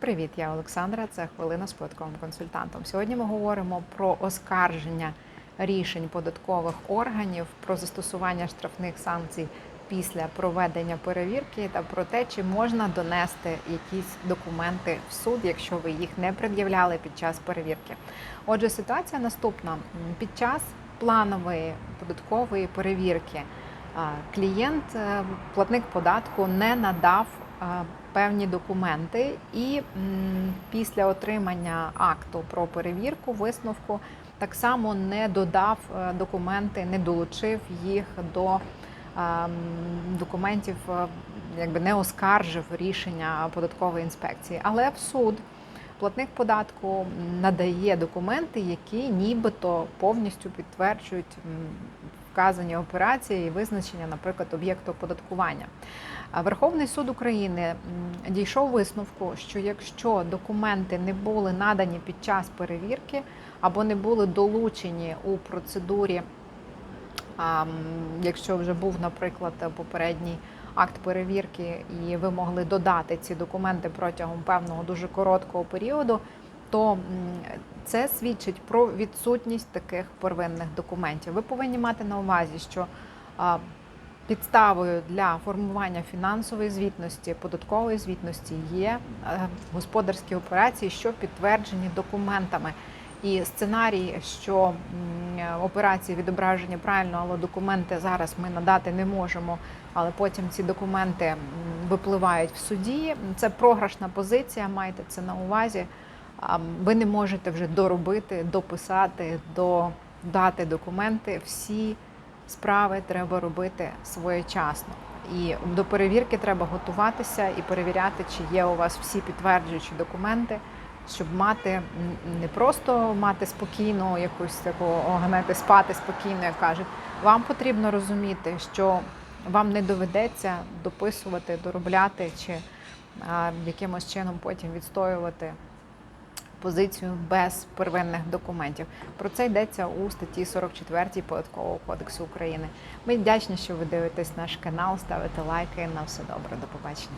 Привіт, я Олександра. Це хвилина з податковим консультантом. Сьогодні ми говоримо про оскарження рішень податкових органів, про застосування штрафних санкцій після проведення перевірки та про те, чи можна донести якісь документи в суд, якщо ви їх не пред'являли під час перевірки. Отже, ситуація наступна: під час планової податкової перевірки клієнт, е, платник податку, не надав певні документи, і після отримання акту про перевірку, висновку, так само не додав е, документи, не долучив їх до документів, е, якби не оскаржив рішення податкової інспекції. Але в суд платник податку надає документи, які нібито повністю підтверджують вказані операції і визначення, наприклад, об'єкту оподаткування. Верховний суд України дійшов висновку, що якщо документи не були надані під час перевірки або не були долучені у процедурі, якщо вже був, наприклад, попередній акт перевірки, і ви могли додати ці документи протягом певного дуже короткого періоду, то це свідчить про відсутність таких первинних документів. Ви повинні мати на увазі, що Підставою для формування фінансової звітності, податкової звітності є е, господарські операції, що підтверджені документами. І сценарій, що операції відображені правильно, але документи зараз ми надати не можемо, але потім ці документи випливають в суді. Це програшна позиція, майте це на увазі. Ви не можете вже доробити, дописати, додати документи. Всі справи треба робити своєчасно. І до перевірки треба готуватися і перевіряти, чи є у вас всі підтверджуючі документи, щоб мати не просто мати спокійно якусь таку огнети, спати спокійно, як кажуть. Вам потрібно розуміти, що вам не доведеться дописувати, доробляти чи а, якимось чином потім відстоювати позицію без первинних документів. Про це йдеться у статті 44 Податкового кодексу України. Ми вдячні, що ви дивитесь наш канал, ставите лайки. На все добре. До побачення.